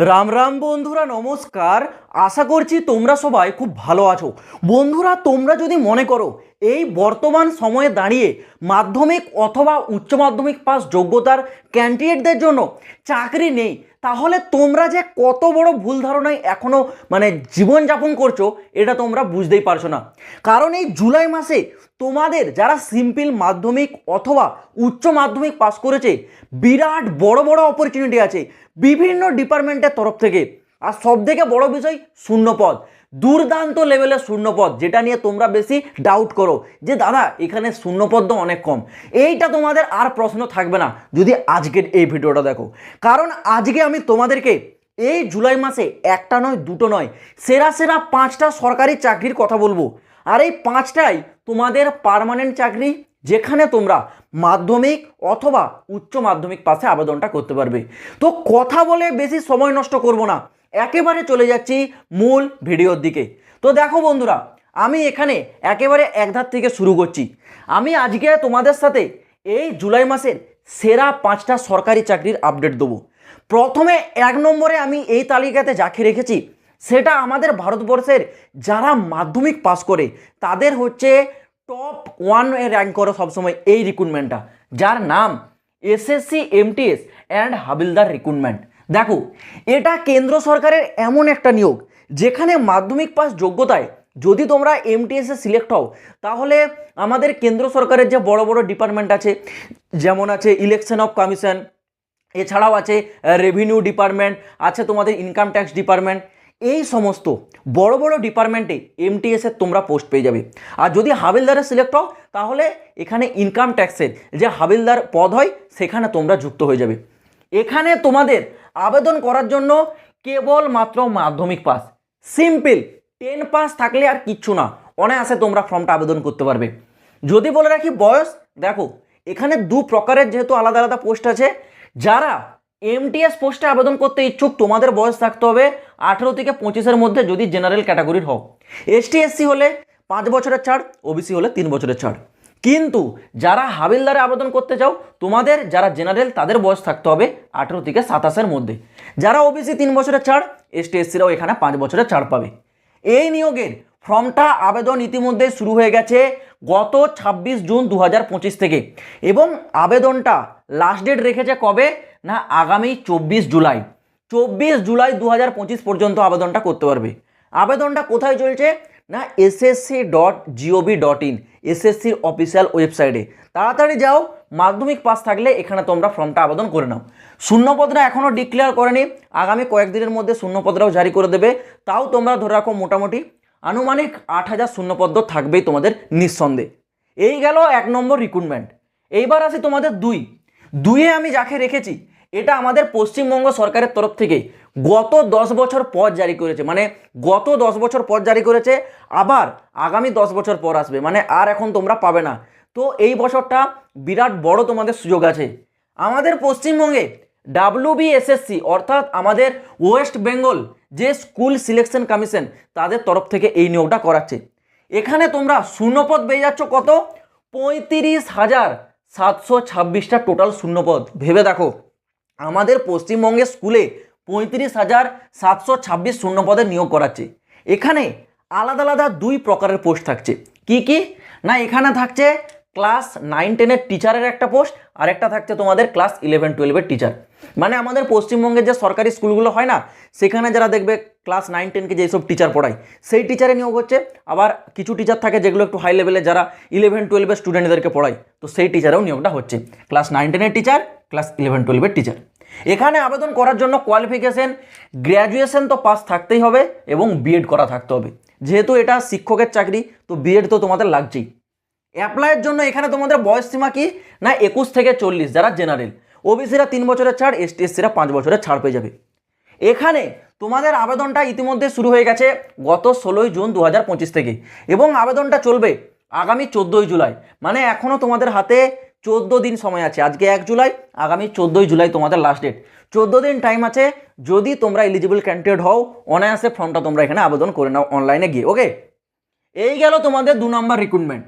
রাম রাম বন্ধুরা, নমস্কার। আশা করছি তোমরা সবাই খুব ভালো আছো। বন্ধুরা, তোমরা যদি মনে করো, এই বর্তমান সময়ে দাঁড়িয়ে মাধ্যমিক অথবা উচ্চ মাধ্যমিক পাস যোগ্যতার ক্যান্ডিডেটদের জন্য চাকরি নেই তাহলে তোমরা যে কত বড় ভুল ধারণায় এখনও মানে জীবনযাপন করছ, এটা তোমরা বুঝতেই পারছ না। কারণ এই জুলাই মাসে তোমাদের যারা সিম্পল মাধ্যমিক অথবা উচ্চ মাধ্যমিক পাস করেছে, বিরাট বড় বড় অপরচুনিটি আছে বিভিন্ন ডিপার্টমেন্টের তরফ থেকে। আর সব থেকে বড় বিষয় শূন্যপদ। দুর্দান্ত লেভেলের শূন্যপদ, যেটা নিয়ে তোমরা বেশি ডাউট করো। যে দাদা, এখানে শূন্যপদ তো অনেক কম। এইটা তোমাদের আর প্রশ্ন থাকবে না, যদি আজকের এই ভিডিওটা দেখো। কারণ আজকে আমি তোমাদেরকে এই জুলাই মাসে একটা নয়, দুটো নয়, সেরা সেরা পাঁচটা সরকারি চাকরির কথা বলব। আর এই পাঁচটাই তোমাদের পার্মানেন্ট চাকরি, যেখানে তোমরা মাধ্যমিক অথবা উচ্চ মাধ্যমিক পাশে আবেদনটা করতে পারবে। তো কথা বলে বেশি সময় নষ্ট করব না। একেবারে চলে যাচ্ছি মূল ভিডিওর দিকে। তো দেখো বন্ধুরা, আমি এখানে একেবারে একধার থেকে শুরু করছি। আমি আজকে তোমাদের সাথে এই জুলাই মাসের সেরা পাঁচটা সরকারি চাকরির আপডেট দেবো। প্রথমে এক নম্বরে আমি এই তালিকাতে যাকে রেখেছি, সেটা আমাদের ভারতবর্ষের যারা মাধ্যমিক পাস করে, তাদের হচ্ছে টপ ওয়ান র্যাঙ্ক করে সবসময় এই রিক্রুটমেন্টটা যার নাম SSC MTS and havildar recruitment দেখো, এটা কেন্দ্র সরকারের এমন একটা নিয়োগ, যেখানে মাধ্যমিক পাস যোগ্যতায় যদি তোমরা এমটিএসে সিলেক্ট হও, তাহলে আমাদের কেন্দ্র সরকারের যে বড় বড় ডিপার্টমেন্ট আছে, যেমন আছে ইলেকশন অফ কমিশন এছাড়াও আছে রেভিনিউ ডিপার্টমেন্ট আছে তোমাদের ইনকাম ট্যাক্স ডিপার্টমেন্ট এই সমস্ত বড় বড় ডিপার্টমেন্টে এমটিএসের তোমরা পোস্ট পেয়ে যাবে। আর যদি হাবিলদারে সিলেক্ট হও, তাহলে এখানে ইনকাম ট্যাক্সের যে হাবিলদার পদ হয়, সেখানে তোমরা যুক্ত হয়ে যাবে। এখানে তোমাদের আবেদন করার জন্য কেবল মাত্র মাধ্যমিক পাস। সিম্পল টেন পাস থাকলে আর কিচ্ছু না। অনায়াসে তোমরা ফর্মটা আবেদন করতে পারবে। যদি বলে রাখি বয়স, দেখো, এখানে দু প্রকারের যেহেতু আলাদা আলাদা পোস্ট আছে। যারা এমটিএস পোস্টে আবেদন করতে ইচ্ছুক, তোমাদের বয়স থাকতে হবে আঠেরো থেকে পঁচিশের মধ্যে যদি জেনারেল ক্যাটাগরির হও। এসটি এসসি হলে পাঁচ বছরের ছাড় ওবিসি হলে তিন বছরের ছাড়। কিন্তু যারা হাবিলদারে আবেদন করতে চাও, তোমাদের যারা জেনারেল, তাদের বয়স থাকতে হবে আঠেরো থেকে সাতাশের মধ্যে। যারা ওবিসি তিন বছরের ছাড় এসটি এসসিরাও এখানে পাঁচ বছরের ছাড় পাবে। এই নিয়োগের ফর্মটা আবেদন ইতিমধ্যে শুরু হয়ে গেছে গত ছাব্বিশ জুন দু হাজার পঁচিশ থেকে। এবং আবেদনটা লাস্ট ডেট রেখেছে কবে? না, আগামী চব্বিশ জুলাই। চব্বিশ জুলাই দু হাজার পঁচিশ পর্যন্ত আবেদনটা করতে পারবে। আবেদনটা কোথায় চলছে? না SSC dot gov dot in এসএসসির অফিসিয়াল ওয়েবসাইটে তাড়াতাড়ি যাও, মাধ্যমিক পাস থাকলে এখানে তোমরা ফর্মটা আবেদন করে নাও। শূন্যপদরা এখনও ডিক্লেয়ার করেনি, আগামী কয়েকদিনের মধ্যে শূন্যপদরাও জারি করে দেবে। তাও তোমরা ধরে রাখো মোটামুটি আনুমানিক আট হাজার শূন্যপদ থাকবেই তোমাদের নিঃসন্দেহে। এই গেল এক নম্বর রিক্রুটমেন্ট এইবার আসি তোমাদের দুই। দুইয়ে আমি যাকে রেখেছি এটা আমাদের পশ্চিমবঙ্গ সরকারের তরফ থেকে গত দশ বছর পর জারি করেছে। মানে গত দশ বছর পর জারি করেছে, আবার আগামী দশ বছর পর আসবে। মানে আর এখন তোমরা পাবে না। তো এই বছরটা বিরাট বড় তোমাদের সুযোগ আছে। আমাদের পশ্চিমবঙ্গে ডাব্লিউবিএসএসসি অর্থাৎ আমাদের ওয়েস্ট বেঙ্গল যে স্কুল সিলেকশন কমিশন তাদের তরফ থেকে এই নিয়োগটা করাচ্ছে। এখানে তোমরা শূন্যপদ পেয়ে যাচ্ছ কত? পঁয়ত্রিশ হাজার সাতশো ছাব্বিশটা টোটাল শূন্যপদ। ভেবে দেখো। আমাদের পশ্চিমবঙ্গের স্কুলে পঁয়ত্রিশ হাজার সাতশো ছাব্বিশ শূন্যপদের নিয়োগ করাচ্ছে। এখানে আলাদা আলাদা দুই প্রকারের পোস্ট থাকছে। কি কি? না, এখানে থাকছে ক্লাস নাইন, টেনের টিচারের একটা পোস্ট আর একটা থাকছে তোমাদের ক্লাস ইলেভেন, টুয়েলভের টিচার। মানে আমাদের পশ্চিমবঙ্গের যে সরকারি স্কুলগুলো হয় না, সেখানে যারা দেখবে ক্লাস নাইন টেনকে যেসব টিচার পড়ায়, সেই টিচারে নিয়োগ হচ্ছে। আবার কিছু টিচার থাকে যেগুলো একটু হাই লেভেলে যারা ইলেভেন, টুয়েলভের স্টুডেন্টদেরকে পড়ায়, তো সেই টিচারেও নিয়োগটা হচ্ছে। ক্লাস নাইন, টেনের টিচার ক্লাস ইলেভেন টুয়েলভের টিচার এখানে আবেদন করার জন্য কোয়ালিফিকেশন গ্র্যাজুয়েশন তো পাস থাকতেই হবে এবং বিএড করা থাকতে হবে। যেহেতু এটা শিক্ষকের চাকরি, তো বিএড তো তোমাদের লাগছেই। অ্যাপ্লাইয়ের জন্য এখানে তোমাদের বয়স সীমা কি? না, একুশ থেকে চল্লিশ, যারা জেনারেল ওবিসিরা তিন বছরের ছাড় এসটি এসসিরা পাঁচ বছরের ছাড় পেয়ে যাবে। এখানে তোমাদের আবেদনটা ইতিমধ্যে শুরু হয়ে গেছে গত ষোলোই জুন দু হাজার পঁচিশ থেকে। এবং আবেদনটা চলবে আগামী চোদ্দোই জুলাই। মানে এখনও তোমাদের হাতে চোদ্দ দিন সময় আছে, আজকে এক জুলাই, আগামী চোদ্দোই জুলাই তোমাদের লাস্ট ডেট চোদ্দ দিন টাইম আছে, যদি তোমরা এলিজিবল ক্যান্ডিডেট হও, অনায়াসে ফর্মটা তোমরা এখানে আবেদন করে নাও অনলাইনে গিয়ে ওকে এই গেল তোমাদের দু নম্বর রিক্রুটমেন্ট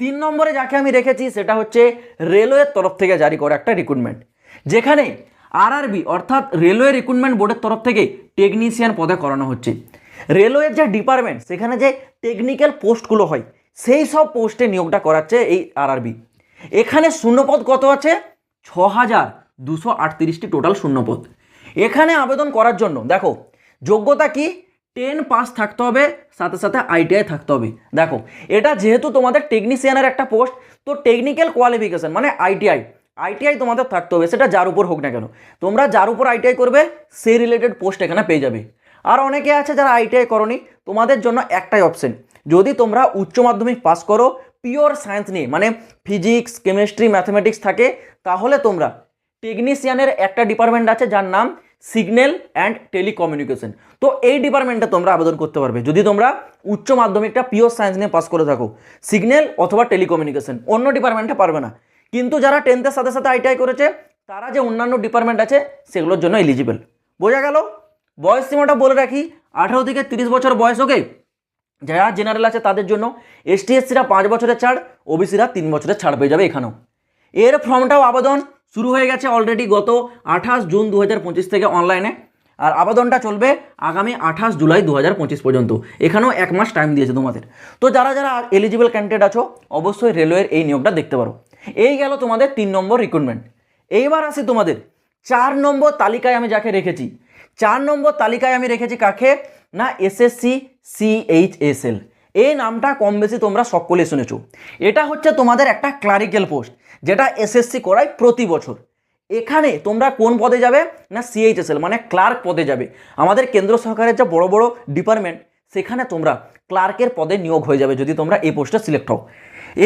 তিন নম্বরে যাকে আমি রেখেছি, সেটা হচ্ছে রেলওয়ের তরফ থেকে জারি করা একটা রিক্রুটমেন্ট যেখানে আরআরবি অর্থাৎ রেলওয়ে রিক্রুটমেন্ট বোর্ডের তরফ থেকে টেকনিশিয়ান পদে করানো হচ্ছে। রেলওয়ের যে ডিপার্টমেন্ট সেখানে যে টেকনিক্যাল পোস্টগুলো হয়, সেই সব পোস্টে নিয়োগটা করাচ্ছে এই আরআরবি এখানে শূন্যপদ কত আছে? ছ হাজার দুশো আটত্রিশটি টোটাল শূন্যপদ। এখানে আবেদন করার জন্য, দেখো, যোগ্যতা কি? টেন পাস থাকতে হবে, সাথে সাথে আইটিআই থাকতে হবে। দেখো, এটা যেহেতু তোমাদের টেকনিশিয়ানের একটা পোস্ট তো টেকনিক্যাল কোয়ালিফিকেশন মানে আইটিআই আইটিআই তোমাদের থাকতে হবে, সেটা যার উপর হোক না কেন। তোমরা যার উপর আইটিআই করবে সেই রিলেটেড পোস্ট এখানে পেয়ে যাবে। আর অনেকে আছে যারা আইটিআই করনি, তোমাদের জন্য একটাই অপশন যদি তোমরা উচ্চ মাধ্যমিক পাস করো পিওর সায়েন্স নিয়ে মানে ফিজিক্স কেমিস্ট্রি ম্যাথমেটিক্স থাকে, তাহলে তোমরা টেকনিশিয়ানের একটা ডিপার্টমেন্ট আছে যার নাম সিগন্যাল অ্যান্ড টেলিকমিউনিকেশন তো এই ডিপার্টমেন্টে তোমরা আবেদন করতে পারবে। যদি তোমরা উচ্চ মাধ্যমিকটা পিওর সায়েন্স নিয়ে পাস করে থাকো সিগন্যাল অথবা টেলিকমিউনিকেশন অন্য ডিপার্টমেন্টে পারবে না। কিন্তু যারা টেন্থের সাথে সাথে আইটিআই করেছে, তারা যে অন্যান্য ডিপার্টমেন্ট আছে, সেগুলোর জন্য এলিজিবল বোঝা গেল? বয়স সীমাটা বলে রাখি, আঠারো থেকে তিরিশ বছর বয়স ওকে যারা জেনারেল আছে তাদের জন্য এসটি এসসিরা পাঁচ বছরের ছাড় ওবিসিরা তিন বছরের ছাড় পেয়ে যাবে এখানেও। এর ফর্মটাও আবেদন শুরু হয়ে গেছে অলরেডি গত আঠাশ জুন দু হাজার পঁচিশ থেকে অনলাইনে আর আবেদনটা চলবে আগামী আঠাশ জুলাই দু হাজার পঁচিশ পর্যন্ত। এখানেও এক মাস টাইম দিয়েছে তোমাদের। তো যারা যারা এলিজিবল ক্যান্ডিডেট আছো, অবশ্যই রেলওয়ের এই নিয়োগটা দেখতে পারো। এই গেল তোমাদের তিন নম্বর রিক্রুটমেন্ট এইবার আসি তোমাদের। চার নম্বর তালিকায় আমি যাকে রেখেছি। চার নম্বর তালিকায় আমি রেখেছি কাকে? না এসএসসি সিএইচএসএল এই নামটা কম বেশি তোমরা সকলে শুনেছো। এটা হচ্ছে তোমাদের একটা ক্লারিক্যাল পোস্ট যেটা এসএসসি করায় প্রতি বছর। এখানে তোমরা কোন পদে যাবে? না সিএইচএসএল মানে ক্লার্ক পদে যাবে। আমাদের কেন্দ্র সরকারের যে বড় বড় ডিপার্টমেন্ট সেখানে তোমরা ক্লার্কের পদে নিয়োগ হয়ে যাবে যদি তোমরা এই পোস্টে সিলেক্ট হও।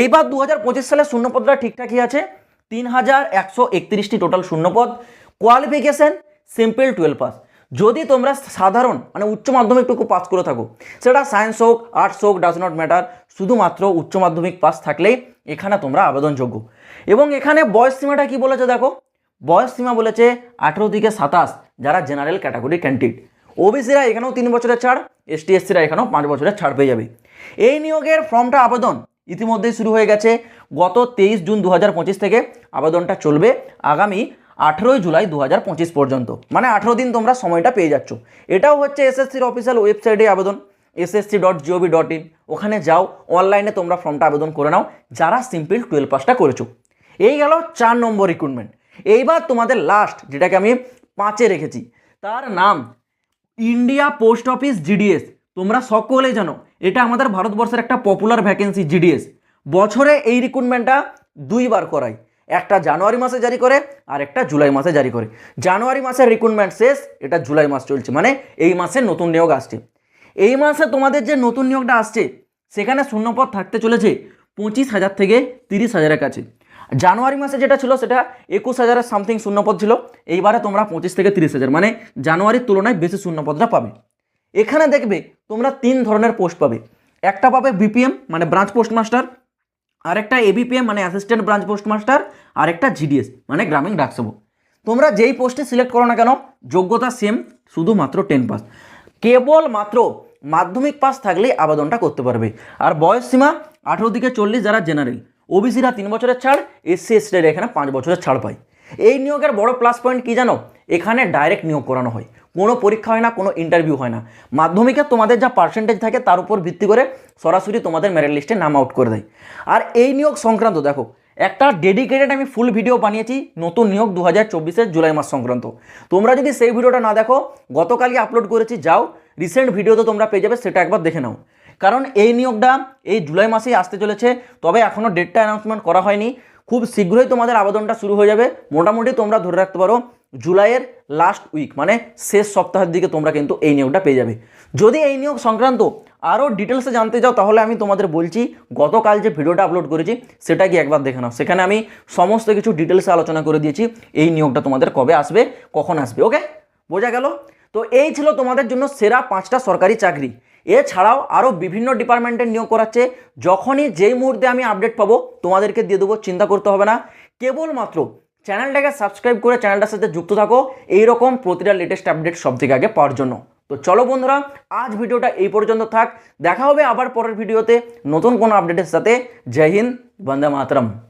এইবার দু হাজার পঁচিশ সালের শূন্যপদটা ঠিকঠাকই আছে। তিন হাজার একশো একত্রিশটি টোটাল শূন্যপদ। কোয়ালিফিকেশন সিম্পল টুয়েলভ পাস যদি তোমরা সাধারণ মানে উচ্চ মাধ্যমিকটুকু পাস করে থাকো, সেটা সায়েন্স হোক আর্টস হোক ডাজ নট ম্যাটার শুধুমাত্র উচ্চ মাধ্যমিক পাস থাকলেই এখানে তোমরা আবেদনযোগ্য। এবং এখানে বয়স সীমাটা কি বলেছে দেখো? বয়স সীমা বলেছে আঠেরো থেকে সাতাশ, যারা জেনারেল ক্যাটাগরি ক্যান্ডিডেট ওবিসিরা এখানেও তিন বছরের ছাড় এসটি এসসিরা এখানেও পাঁচ বছরের ছাড় পেয়ে যাবে। এই নিয়োগের ফর্মটা আবেদন ইতিমধ্যেই শুরু হয়ে গেছে। গত তেইশ জুন দু হাজার পঁচিশ থেকে আবেদনটা চলবে। আগামী আঠেরোই জুলাই দু হাজার পঁচিশ পর্যন্ত। মানে আঠেরো দিন তোমরা সময়টা পেয়ে যাচ্ছ। এটাও হচ্ছে এসএসসির অফিসিয়াল ওয়েবসাইটে আবেদন। SSC dot gov dot in ওখানে যাও অনলাইনে তোমরা ফর্মটা আবেদন করে নাও, যারা সিম্পল টুয়েলভ পাসটা করেছ। এই গেল চার নম্বর রিক্রুটমেন্ট এইবার তোমাদের লাস্ট যেটাকে আমি পাঁচে রেখেছি। তার নাম ইন্ডিয়া পোস্ট অফিস জিডিএস তোমরা সকলেই জানো, এটা আমাদের ভারতবর্ষের একটা পপুলার ভ্যাকেন্সি জিডিএস বছরে এই রিক্রুটমেন্টটা দুইবার করায়। একটা জানুয়ারি মাসে জারি করে, আর একটা জুলাই মাসে জারি করে। জানুয়ারি মাসের রিক্রুটমেন্ট শেষ, এটা জুলাই মাস চলছে মানে এই মাসে নতুন নিয়োগ আসছে। এই মাসে তোমাদের যে নতুন নিয়োগটা আসছে, সেখানে শূন্যপদ থাকতে চলেছে পঁচিশ হাজার থেকে তিরিশ হাজারের কাছে। জানুয়ারি মাসে যেটা ছিল, সেটা একুশ হাজারের সামথিং শূন্যপদ ছিল, এইবারে তোমরা পঁচিশ থেকে তিরিশ হাজার মানে জানুয়ারির তুলনায় বেশি শূন্যপদটা পাবে। এখানে দেখবে তোমরা তিন ধরনের পোস্ট পাবে। একটা পাবে বিপিএম মানে ব্রাঞ্চ পোস্ট মাস্টার আরেকটা এবিপিএম মানে অ্যাসিস্ট্যান্ট ব্রাঞ্চ পোস্ট মাস্টার আরেকটা জিডিএস মানে গ্রামীণ ডাকসেবক তোমরা যেই পোস্টে সিলেক্ট করো না কেন, যোগ্যতা সেম শুধুমাত্র টেন পাস কেবল মাত্র মাধ্যমিক পাস থাকলেই আবেদনটা করতে পারবে। আর বয়স সীমা, আঠেরো থেকে চল্লিশ যারা জেনারেল ওবিসিরা তিন বছরের ছাড় এসসি এসটিরা এখানে পাঁচ বছরের ছাড় পায়। এই নিয়োগের বড় প্লাস পয়েন্ট কী জানো? এখানে ডাইরেক্ট নিয়োগ করানো হয়। কোনো পরীক্ষা হয় না, কোনো ইন্টারভিউ হয় না। মাধ্যমিকে তোমাদের যা পার্সেন্টেজ থাকে, তার উপর ভিত্তি করে সরাসরি তোমাদের মেরিট লিস্টে নাম আউট করে দেয়। আর এই নিয়োগ সংক্রান্ত, দেখো, একটা ডেডিকেটেড আমি ফুল ভিডিও বানিয়েছি, নতুন নিয়োগ দু হাজার জুলাই মাস সংক্রান্ত। তোমরা যদি সেই ভিডিওটা না দেখো, গতকালই আপলোড করেছি, যাও রিসেন্ট ভিডিওতে তোমরা পেয়ে যাবে, সেটা একবার দেখে নাও। কারণ এই নিয়োগটা এই জুলাই মাসেই আসতে চলেছে, তবে এখনও ডেটটা অ্যানাউন্সমেন্ট করা হয়নি। খুব শীঘ্রই তোমাদের আবেদনটা শুরু হয়ে যাবে। মোটামুটি তোমরা ধরে রাখতে পারো জুলাইয়ের লাস্ট উইক মানে শেষ সপ্তাহের দিকে তোমরা কিন্তু এই নিয়োগটা পেয়ে যাবে। যদি এই নিয়োগ সংক্রান্ত আরও ডিটেলসে জানতে চাও, তাহলে আমি তোমাদের বলছি, গতকাল যে ভিডিওটা আপলোড করেছি, সেটা কি একবার দেখে নাও। সেখানে আমি সমস্ত কিছু ডিটেলসে আলোচনা করে দিয়েছি, এই নিয়োগটা তোমাদের কবে আসবে, কখন আসবে ওকে বোঝা গেল? তো এই ছিল তোমাদের জন্য সেরা পাঁচটা সরকারি চাকরি। এছাড়াও আরও বিভিন্ন ডিপার্টমেন্টের নিয়োগ করাচ্ছে। যখনই যেই মুহূর্তে আমি আপডেট পাবো, তোমাদেরকে দিয়ে দেবো, চিন্তা করতে হবে না। কেবলমাত্র চ্যানেলটাকে সাবস্ক্রাইব করে চ্যানেলটার সাথে যুক্ত থাকো। এইরকম প্রতিটা লেটেস্ট আপডেট সব থেকে আগে পাওয়ার জন্য। তো চলো বন্ধুরা, আজ ভিডিওটা এই পর্যন্ত থাক। দেখা হবে আবার পরের ভিডিওতে নতুন কোনো আপডেটের সাথে। জয় হিন্দ, বন্দে মাতরম।